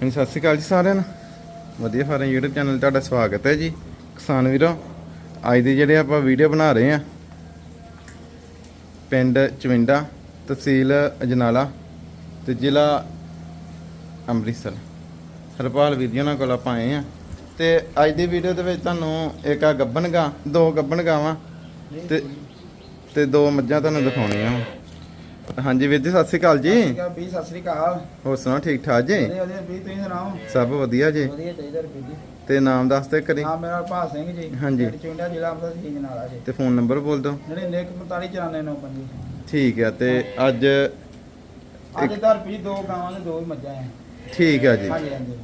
ਹਾਂਜੀ, ਸਤਿ ਸ਼੍ਰੀ ਅਕਾਲ ਜੀ ਸਾਰਿਆਂ ਨੂੰ। ਵਧੀਆ ਫਾਰਮ YouTube ਚੈਨਲ ਤੁਹਾਡਾ ਸਵਾਗਤ ਹੈ ਜੀ। ਕਿਸਾਨ ਵੀਰੋ, ਅੱਜ ਦੇ ਜਿਹੜੇ ਆਪਾਂ ਵੀਡੀਓ ਬਣਾ ਰਹੇ ਆ ਪਿੰਡ ਚਵਿੰਡਾ, ਤਹਿਸੀਲ ਅਜਨਾਲਾ ਤੇ ਜ਼ਿਲ੍ਹਾ ਅੰਮ੍ਰਿਤਸਰ। ਹਰਪਾਲ ਵੀਰ ਜੀ ਉਹਨਾਂ ਕੋਲ ਆਪਾਂ ਆਏ ਆ ਤੇ ਅੱਜ ਦੀ ਵੀਡੀਓ ਦੇ ਵਿੱਚ ਤੁਹਾਨੂੰ ਇੱਕ ਆ ਗੱਬਨ ਗਾਂ ਦੋ ਗੱਬਨ ਗਾਵਾਂ ਤੇ ਤੇ ਦੋ ਮੱਝਾਂ ਤੁਹਾਨੂੰ ਦਿਖਾਉਣੀਆਂ। ਵਾਂ। ਹਾਂਜੀ ਵੀਰ ਜੀ ਸਤਿ ਸ਼੍ਰੀ ਅਕਾਲ ਜੀ। ਠੀਕ ਆ ਵੀ ਸਤਿ ਸ੍ਰੀ ਅਕਾਲ। ਹੋਰ ਸੁਣਾਓ ਠੀਕ ਠਾਕ ਜੀ? ਵਧੀਆ ਵਧੀਆ ਵੀ ਤੁਸੀਂ ਸੁਣਾਓ? ਸਭ ਵਧੀਆ ਜੀ। ਵਧੀਆ ਚਾਹੀਦਾ ਰੁਪਏ ਜੀ। ਤੇ ਨਾਮ ਦੱਸ ਦੇ ਕਰੀ ਨਾਮ ਮੇਰਾ ਭਾਸ ਸਿੰਘ ਜੀ ਹਾਂਜੀ। ਚੁੰਡਾ ਜ਼ਿਲ੍ਹਾ ਅੰਮ੍ਰਿਤਸਰ ਸਿੰਘ ਨਾਲਾ ਜੀ। ਤੇ ਫੋਨ ਨੰਬਰ ਬੋਲ ਦਿਓ। ਜਿਹੜੇ ਨੇਕ 459495 ਠੀਕ ਹੈ ਤੇ ਅੱਜ ਅੱਜ ਦਾ ਰੁਪਏ ਦੋ ਗਾਵਾਂ ਦੇ ਦੋ ਹੀ ਮੱਝਾਂ ਆ ਠੀਕ ਹੈ ਜੀ।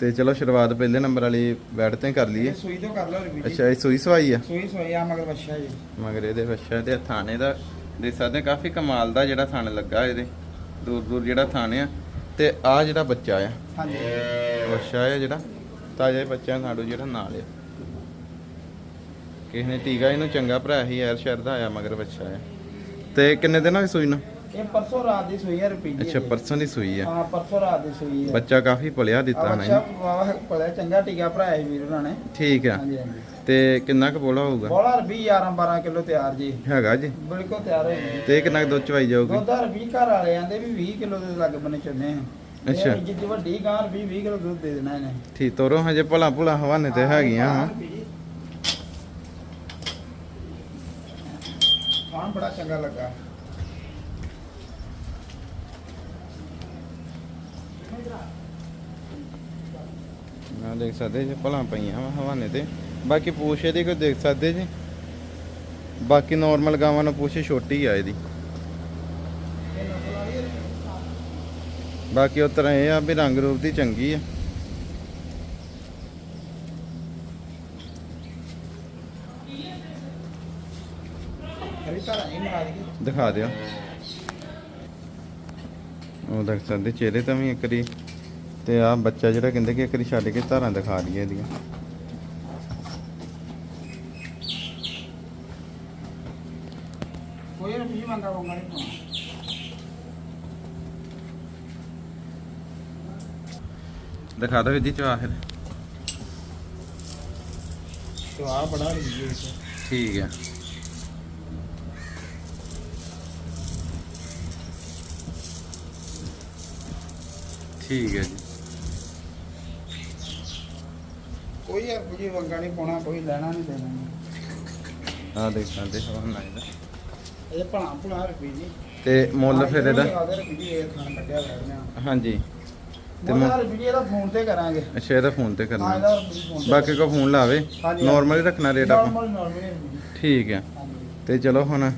ਤੇ ਚਲੋ ਸ਼ੁਰੂਆਤ ਪਹਿਲੇ ਨੰਬਰ ਵਾਲੀ ਬੈਠ ਤੇ ਕਰ ਲਈਏ। ਸੂਈ ਤੋਂ ਕਰ ਲਓ ਜੀ ਅੱਛਾ ਇਹ ਸੂਈ ਸਵਾਈ ਆ? ਸੂਈ ਸੂਈ ਆ ਮਗਰ ਬੱਛਾ ਜੀ। ਮਗਰ ਇਹਦੇ ਵੱਛਾ ਤੇ ਥਾਣੇ ਦਾ ਦੇਖ ਸਕਦੇ ਕਾਫੀ ਕਮਾਲ ਦਾ ਜਿਹੜਾ ਥਣ ਲੱਗਾ ਇਹਦੇ। ਦੂਰ ਦੂਰ ਜਿਹੜਾ ਥਣ ਆ। ਤੇ ਆ ਜਿਹੜਾ ਬੱਚਾ ਆ। ਹਾਂਜੀ। ਵੱਛਾ ਆ ਜਿਹੜਾ। ਤਾਜ਼ਾ ਬੱਚਾ ਨਾੜੂ ਜਿਹੜਾ ਨਾਲ ਆ। ਕਿਸੇ ਨੇ ਟੀਕਾ ਇਹਨੂੰ ਚੰਗਾ ਭਰਾ ਹੀ ਯਾਰ ਸ਼ਹਿਰ ਦਾ ਆਇਆ ਮਗਰ ਬੱਚਾ ਆ। ਤੇ ਕਿੰਨੇ ਦਿਨ ਹੋਏ ਸੂਈ ਨੂੰ? ਇਹ ਪਰਸੋਂ ਰਾਤ ਦੀ ਸੂਈ ਅੱਛਾ ਇਹਦੀ। ਪਰਸੋਂ ਦੀ ਸੂਈ ਆ ਹਾਂ ਪਰਸੋਂ ਰਾਤ ਦੀ ਸੂਈ ਆ ਬੱਚਾ ਕਾਫੀ ਪਲਿਆ ਦਿੱਤਾ ਨਾ ਬੱਚਾ ਵਾਹ ਪੜਿਆ ਚੰਗਾ ਟੀਕਾ ਭਰਾਇਆ ਵੀਰ ਉਹਨਾਂ ਨੇ। ਠੀਕ ਆ। ਹਾਂਜੀ ਹਾਂਜੀ। ਤੇ ਕਿੰਨਾ ਕੁ ਬੋਲਾ ਹੋਊਗਾ? ਬੋਲਾ ਰੁਪਏ 11 12 ਕਿਲੋ ਤਿਆਰ ਜੀ। ਹੈਗਾ ਜੀ। ਬਿਲਕੁਲ ਤਿਆਰ ਹੋ ਜੀ। ਤੇ ਕਿੰਨਾ ਕੁ ਦੁੱਧ ਚਵਾਈ ਜਾਊਗੀ? ਦੁੱਧ ਹਰ 20 ਘਰ ਵਾਲੇ ਆਂਦੇ ਵੀ 20 ਕਿਲੋ ਦੇ ਲੱਗ ਬਨੇ ਚੁੰਨੇ ਆ। ਅੱਛਾ। ਜਿੱਦੀ ਵੱਡੀ ਗਾਂ 20 20 ਕਿਲੋ ਦੁੱਧ ਦੇ ਦੇਣਾ ਇਹਨੇ। ਠੀਕ ਤੋਰੋ ਹਜੇ ਭਲਾ ਭੁਲਾ ਹਵਾਨੇ ਤੇ ਹੈਗੀਆਂ ਖਾਣ ਬੜਾ ਚੰਗਾ ਲੱਗਾ। ਦੇਖ ਸਕਦੇ ਜੀ, ਭਲਾ ਪਈਆਂ ਵਾ ਹਵਾਨੇ ਤੇ। ਬਾਕੀ ਪੂਛ ਇਹਦੀ ਕੋਈ ਦੇਖ ਸਕਦੇ ਜੀ? ਬਾਕੀ ਨਾਰਮਲ ਗਾਵਾਂ ਨੂੰ ਪੂਛ ਛੋਟੀ ਆ ਇਹਦੀ। ਬਾਕੀ ਉਹ ਤਰ੍ਹਾਂ ਇਹ ਆ ਵੀ ਰੰਗ ਰੂਪ ਦੀ ਚੰਗੀ ਆ। ਦਿਖਾ ਦਿਓ। ਉਹ ਦੇਖ ਸਕਦੇ, ਚਿਹਰੇ ਤਾਂ ਵੀ ਇੱਕ ਰੀ ਤੇ ਆ ਬੱਚਾ ਜਿਹੜਾ ਕਹਿੰਦੇ ਕਿ ਇੱਕ ਰੀ ਛੱਡ ਕੇ ਧਾਰਾਂ ਦਿਖਾ ਦਈਏ ਇਹਦੀਆਂ। ਕੋਈ ਮੰਗਾ ਨਹੀਂ ਦਿਖਾ ਦਿਓ ਇਹਦੀ ਚਵਾ ਫਿਰ। ਆ ਬੜਾ ਰਹੀ ਹੈ ਠੀਕ ਆ। ਠੀਕ ਹੈ ਜੀ। ਕੋਈ ਰੁਪਈ ਮੰਗਾ ਨਹੀਂ ਪਾਉਣਾ ਕੋਈ ਲੈਣਾ ਨਹੀਂ ਦੇਣਾ। ਨਹੀਂ। ਆ ਦੇਖ ਸਕਦੇ ਹਵਾਨਾ ਇਹਦਾ। ਇਹ ਭਣਾ ਭਣਾ ਰੁਪਈ ਜੀ ਤੇ ਮੁੱਲ ਫਿਰ ਇਹਦਾ? ਰੁਪਈ ਇਹ ਖਾਣ ਕੱਢਿਆ ਲੈਣਾ ਹਾਂਜੀ। ਤੇ ਮੁੱਲ ਮੁੱਲ- ਰੁਪਈ ਇਹਦਾ ਫੋਨ ਤੇ ਕਰਾਂਗੇ। ਅੱਛਾ ਇਹਦਾ ਫੋਨ ਤੇ ਹਾਂ ਕਰਨਾ ਇਹਦਾ ਰੁਪਈ ਫੋਨ ਤੇ ਬਾਕੀ ਕੋ ਫੋਨ ਲਾਵੇ। ਹਾਂਜੀ। ਨਾਰਮਲ ਹੀ ਰੱਖਣਾ ਰੇਟ ਆਪਾਂ? ਨਾਰਮਲ ਨਾਰਮਲ ਰੁਪਈ ਠੀਕ ਹੈ ਹਾਂਜੀ। ਤੇ ਚਲੋ ਹੁਣ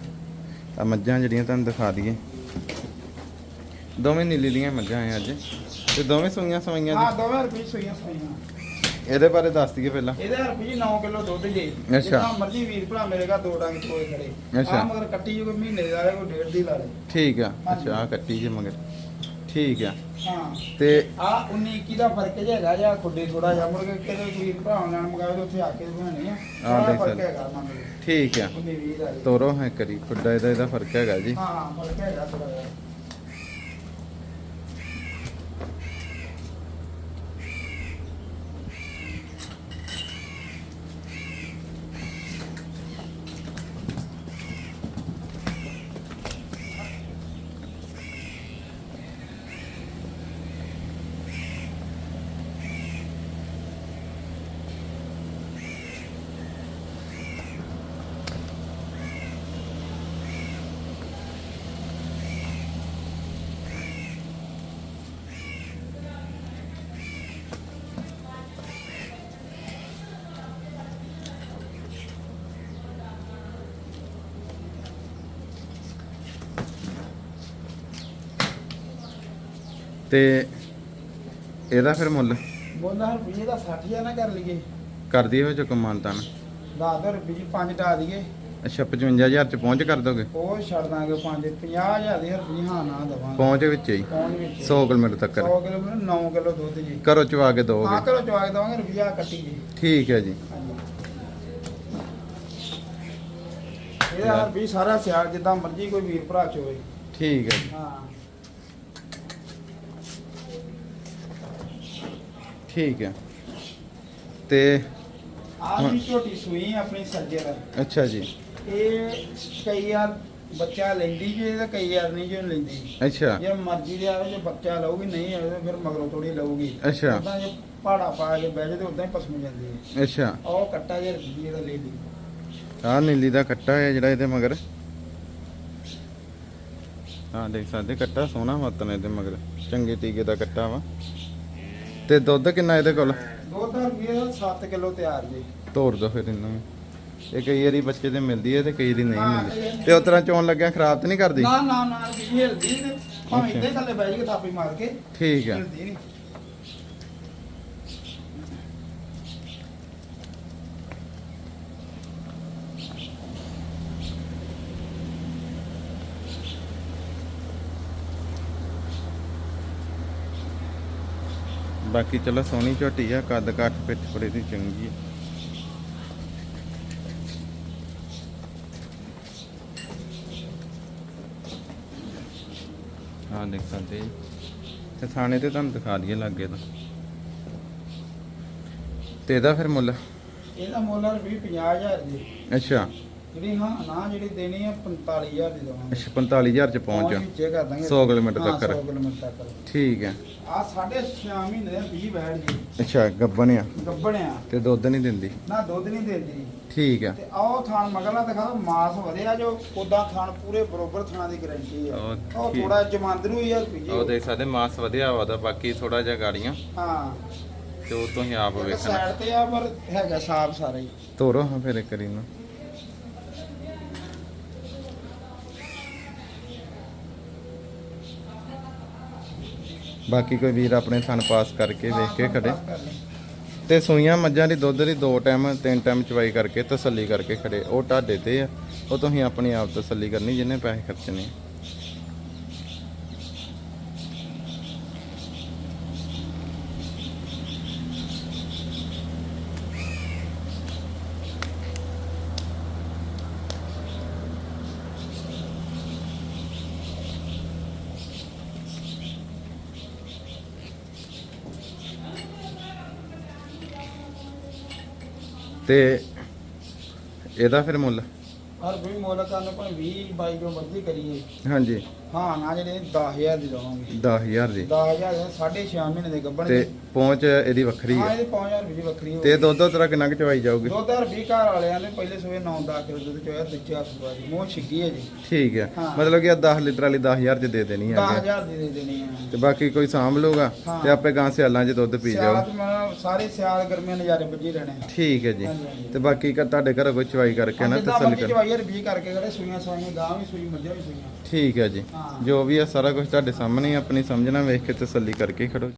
ਆ ਮੱਝਾਂ ਜਿਹੜੀਆਂ ਤੁਹਾਨੂੰ ਦਿਖਾ ਦਈਏ। ਦੋਵੇਂ ਨੀਲੀ ਦੀਆਂ ਮੱਝਾਂ ਆ ਅੱਜ। ਤੇ ਦੋਵੇਂ ਸੂਈਆਂ ਸਵਾਈਆਂ ਹਾਂ ਦੋਵੇਂ ਰੁਪਈ ਸੂਈਆਂ ਸੂਈਆਂ ਇਹਦੇ ਬਾਰੇ ਦੱਸ ਦਈਏ ਪਹਿਲਾਂ। ਇਹਦੇ ਰੁਪਏ 9 ਕਿਲੋ ਦੁੱਧ ਜੇ। ਅੱਛਾ। ਜਿੰਨਾ ਮਰਜ਼ੀ ਵੀਰ ਭਰਾ ਮਿਲੇਗਾ ਦੋ ਡੰਗ ਚੋਏ ਖੜੇ। ਅੱਛਾ। ਆ ਮਗਰ ਕੱਟੀ ਜੋ ਕੋਈ ਮਹੀਨੇ ਦੀ ਲਾਲੇ ਕੋਈ ਡੇਢ ਦੀ ਲਾਲੇ ਠੀਕ ਆ। ਅੱਛਾ ਆ ਕੱਟੀ ਜੇ ਮਗਰ। ਠੀਕ ਆ। ਹਾਂ। ਤੇ ਆ 19 21 ਦਾ ਫ਼ਰਕ ਜਿਹਾ ਹੈਗਾ ਜਾਂ ਖੁੱਡੇ ਥੋੜਾ ਜਿਹਾ ਮੁੜ ਕੇ ਕਿਤੇ ਵੀਰ ਭਰਾ ਨਾਲ ਮੰਗਾਵੇ ਤਾਂ ਉੱਥੇ ਆ ਕੇ ਬਣਾਣੀ ਆ। ਹਾਂ, ਥੋੜ੍ਹਾ ਦੇਖ ਫ਼ਰਕ ਸਕਦੇ। ਹੈਗਾ ਮੰਨ ਲਓ ਠੀਕ ਆ। 19 20 ਦਾ ਜੀ। ਤੋਰੋ ਹੈ ਕਰੀ ਖੁੱਡਾ ਇਹਦਾ ਇਹਦਾ ਫ਼ਰਕ ਹੈਗਾ ਜੀ। ਹਾਂ ਫ਼ਰਕ ਹੈਗਾ ਥੋੜਾ ਜਿਹਾ। ਤੇ ਇਹਦਾ ਫਿਰ ਮੁੱਲ? ਬੋਲਦਾ ਰੁਪਏ ਦਾ 60000 ਨਾ ਕਰ ਲਈਏ। ਕਰ ਦਈਏ ਵਿੱਚ ਕਮਾਨਤਾਨ ਦੱਸ ਦੋ ਰੁਪਏ 5 ਢਾ ਦਈਏ ਅੱਛਾ 55000 ਚ ਪਹੁੰਚ ਕਰ ਦੋਗੇ? ਉਹ ਛੱਡ ਦਾਂਗੇ 5 50000 ਦੇ ਰੁਪਏ ਹਾਂ ਨਾ ਦਵਾਂਗੇ। ਪਹੁੰਚ ਵਿੱਚ ਹੀ? ਪਹੁੰਚ ਵਿੱਚ 100 ਕਿਲੋਮੀਟਰ ਤੱਕ। 100 ਕਿਲੋਮੀਟਰ 9 ਕਿਲੋ ਦੁੱਧ ਜੀ। ਘਰੋਂ ਚਵਾ ਕੇ ਹਾਂ ਦੋਗੇ ਕਰੋ ਚਵਾਕ ਦਵਾਂਗੇ ਰੁਪਿਆ ਕੱਟੀ ਜੀ। ਠੀਕ ਹੈ ਜੀ। ਇਹਦਾ ਵੀ ਸਾਰਾ ਸਿਆਲ ਜਿੱਦਾਂ ਮਰਜ਼ੀ ਕੋਈ ਵੀਰ ਭਰਾ ਚੋਏ ਠੀਕ ਹੈ ਜੀ। ਹਾਂ। ਠੀਕ ਹੈ। ਤੇ ਆਹ ਜੀ ਝੋਟੀ ਸੂਈ ਆਪਣੀ ਸੱਜੇ ਦਾ ਅੱਛਾ ਜੀ। ਇਹ ਕਈ ਵਾਰ ਬੱਚਾ ਲੈਂਦੀ ਜੇ ਤੇ ਕਈ ਵਾਰ ਨਹੀਂ ਜੇ ਲੈਂਦੀ। ਅੱਛਾ। ਜੇ ਮਰਜ਼ੀ ਦੇ ਆਵੇ ਜੇ ਬੱਚਾ ਲਊਗੀ ਨਹੀਂ ਆਵੇ ਤਾਂ ਫਿਰ ਮਗਰੋਂ ਥੋੜੀ ਲਊਗੀ। ਅੱਛਾ। ਉਦਾਂ ਜੇ ਪਹਾੜਾ ਪਾ ਕੇ ਬਹਿ ਜੇ ਤੇ ਉਦਾਂ ਹੀ ਪਸਮ ਜਾਂਦੀ ਹੈ। ਅੱਛਾ। ਉਹ ਕੱਟਾ ਜੇ ਰੱਖੀ ਇਹਦਾ ਲੈ ਲਈ। ਆਹ ਨੀਲੀ ਦਾ ਕੱਟਾ ਹੈ ਜਿਹੜਾ ਇਹਦੇ ਮਗਰ। ਆਹ ਦੇਖ ਸਕਦੇ ਕੱਟਾ ਸੋਹਣਾ ਮਤਨ ਇਹਦੇ ਮਗਰ। ਚੰਗੇ ਟੀਕੇ ਦਾ ਕੱਟਾ ਵਾ। ਤੇ ਦੁੱਧ ਕਿੰਨਾ ਇਹਦੇ ਕੋਲ? ਦੁੱਧ ਰੁਪਏ 7 ਕਿਲੋ ਤਿਆਰ ਜੀ। ਤੋੜ ਦੋ ਫਿਰ ਇਹਨੂੰ। ਇਹ ਕਈ ਵਾਰੀ ਬੱਚੇ ਤੇ ਮਿਲਦੀ ਹੈ ਤੇ ਕਈ ਵਾਰੀ ਨਹੀਂ ਮਿਲਦੀ। ਤੇ ਉਸ ਤਰ੍ਹਾਂ ਚੋਣ ਲੱਗਿਆ ਖਰਾਬ ਤੇ ਨਹੀਂ ਕਰਦੀ? ਨਾ ਨਾ ਨਾ ਹਿਲਦੀ ਤੇ ਭਾਵੇਂ। ਇੱਥੇ ਥੱਲੇ ਬਹਿ ਕੇ ਥਾਪੀ ਮਾਰ ਕੇ। ਠੀਕ ਹੈ ਹਿਲਦੀ ਨਹੀਂ ਬਾਕੀ ਚਲੋ ਸੋਹਣੀ ਝੋਟੀ ਆ ਕੱਦ ਕੱਠ ਪਿੱਠ ਬੜੀ ਦੀ ਚੰਗੀ ਹੈ ਹਾਂ ਦੇਖ ਸਕਦੇ ਤੇ ਥਾਣੇ ਤੇ ਤੁਹਾਨੂੰ ਦਿਖਾ ਦਈਏ ਲੱਗੇ ਤਾਂ। ਤੇ ਇਹਦਾ ਫਿਰ ਮੁੱਲ? ਇਹਦਾ ਮੁੱਲ ਰੁਪਏ 50000 ਜੀ। ਅੱਛਾ। ਜਿਹੜੀ ਹਾਂ ਨਾ ਜਿਹੜੀ ਦੇਣੀ ਹੈ 45000 ਦੀ ਦਵਾਂਗੇ। ਅੱਛਾ 45000 ਚ ਪਹੁੰਚ ਜਾ ਵਿੱਚੇ ਕਰ ਦਾਂਗੇ। 100 ਕਿਲੋਮੀਟਰ ਹਾਂ, ਤੱਕ। 100 ਕਿਲੋਮੀਟਰ ਤੱਕ। ਠੀਕ ਹੈ। ਆ ਸਾਢੇ 6 ਮਹੀਨੇ ਦੇ 20 ਬੈਠ ਜੀ ਅੱਛਾ ਗੱਬਣ ਆ ਗੱਬਣਿਆ। ਤੇ ਦੁੱਧ ਨਹੀਂ ਦਿੰਦੀ? ਨਾ ਦੁੱਧ ਨਹੀਂ ਦਿੰਦੀ। ਠੀਕ ਹੈ। ਤੇ ਆਓ ਥਾਣ ਮਗਲਾ ਦਿਖਾ ਮਾਸ ਵਧਿਆ ਜੋ ਉਦਾਂ ਥਾਣ ਪੂਰੇ ਬਰੋਬਰ ਥਾਣਾ ਦੀ ਗਾਰੰਟੀ ਆ ਉਹ ਉਹ ਠੀਕ। ਥੋੜਾ ਜਮਾਂਦ ਨੂੰ ਹੀ ਆ ਰੁਪਈਏ ਉਹ। ਦੇਖ ਸਕਦੇ ਮਾਸ ਵਧਿਆ ਵਾ ਦਾ ਬਾਕੀ ਥੋੜਾ ਜਿਹਾ ਗਾੜੀਆਂ। ਹਾਂ। ਤੇ ਉਹ ਤੋਂ ਹੀ ਆਪ ਵੇਖਣਾ। ਸਾਈਡ ਤੇ ਆ ਪਰ ਹੈਗਾ ਸਾਫ਼ ਸਾਰਾ ਹੀ। ਤੋਰੋ ਹਾਂ ਫਿਰ ਇੱਕ ਵਾਰੀ ਨੂੰ ਬਾਕੀ ਕੋਈ ਵੀਰ ਆਪਣੇ ਥਣ ਪਾਸ ਕਰਕੇ ਵੇਖ ਕੇ ਖੜੇ। ਤੇ ਸੂਈਆਂ ਮੱਝਾਂ ਦੀ ਦੁੱਧ ਦੀ ਦੋ ਟਾਈਮ, ਤਿੰਨ ਟਾਈਮ ਚਵਾਈ ਕਰਕੇ ਤਸੱਲੀ ਕਰਕੇ ਖੜੇ। ਉਹ ਢਾਡੇ ਤੇ ਆ। ਉਹ ਤੁਸੀਂ ਆਪਣੀ ਆਪ ਤਸੱਲੀ ਕਰਨੀ, ਜਿੰਨੇ ਪੈਸੇ ਖਰਚਣੇ ਤੇ ਇਹਦਾ ਫਿਰ ਮੁੱਲ? ਹਰ ਵੀ ਮੁੱਲ ਕਰਨ ਭਾਵੇਂ 20 22 ਜੋ ਮਰਜ਼ੀ ਕਰੀਏ। ਹਾਂਜੀ। ਹਾਂ ਨਾ ਜਿਹੜੇ 10000 ਦੀ ਦਵਾਂਗੇ। 10000 ਦੀ? 10000 ਦੇ 6.5 ਮਹੀਨੇ ਦੇ ਗੱਬਣ ਤੇ ਪਹੁੰਚ ਇਹਦੀ ਵੱਖਰੀ ਹਾਂ ਹੈ ਇਹਦੇ 5000 ਰੁਪਏ ਦੀ ਵੱਖਰੀ ਹੋ ਤੇ ਦੁੱਧ ਤੇਰਾ ਕਿੰਨਾ ਕੁ ਚਵਾਈ ਜਾਊਗੀ? ਦੁੱਧ ਰੁਪਏ ਘਰ ਵਾਲਿਆਂ ਨੇ ਪਹਿਲੇ ਸਵੇਰ 9-10 ਕਿਲੋ ਦੁੱਧ ਚੋਇਆ ਦੂਜੇ ਹੱਥ ਵਾਰੀ ਮੂੰਹ ਛਿੱਗੀ ਹੈ ਜੀ। ਠੀਕ ਹੈ। ਹਾਂ। ਮਤਲਬ ਕਿ 10 ਲੀਟਰ ਵਾਲੀ 10000 ਚ ਦੇ ਦੇਣੀ ਹੈ 10000 ਦੀ ਦੇ ਦੇਣੀ ਆ। ਤੇ ਬਾਕੀ ਕੋਈ ਸਾਂਭ ਲਊਗਾ ਹਾਂ। ਤੇ ਆਪੇ ਗਾਂ ਸਿਆਲਾਂ 'ਚ ਦੁੱਧ ਪੀ ਜਾਓ ਸਿਆਲ ਮੈਂ ਸਾਰੇ ਸਿਆਲ ਗਰਮੀਆਂ ਨਜ਼ਾਰੇ ਬੱਜੀ ਰਹਿਣੇ ਆ। ਠੀਕ ਹੈ ਜੀ। ਹਾਂਜੀ, ਹਾਂਜੀ। ਤੇ ਬਾਕੀ ਕ- ਤੁਹਾਡੇ ਘਰੋਂ ਕੋਈ ਚਵਾਈ ਕਰਕੇ ਨਾ ਜਿੱਦਾਂ ਤਸੱਲੀ ਮਰਜ਼ੀ ਕਰ। ਚਵਾਈ ਰੁਪਏ ਕਰਕੇ ਖੜੇ ਸੂਈਆਂ ਸਵਾਈਆਂ ਗਾਂ ਵੀ ਸੂਈ ਮੱਝਾਂ ਵੀ ਸੂਈਆਂ। ਠੀਕ ਹੈ ਜੀ ਹਾਂ। ਜੋ ਵੀ ਹੈ ਸਾਰਾ ਕੁਝ ਤੁਹਾਡੇ ਸਾਹਮਣੇ ਆਪਣੀ ਸਮਝਣਾ ਵੇਖ ਕੇ ਤਸੱਲੀ ਕਰਕੇ ਖੜੋ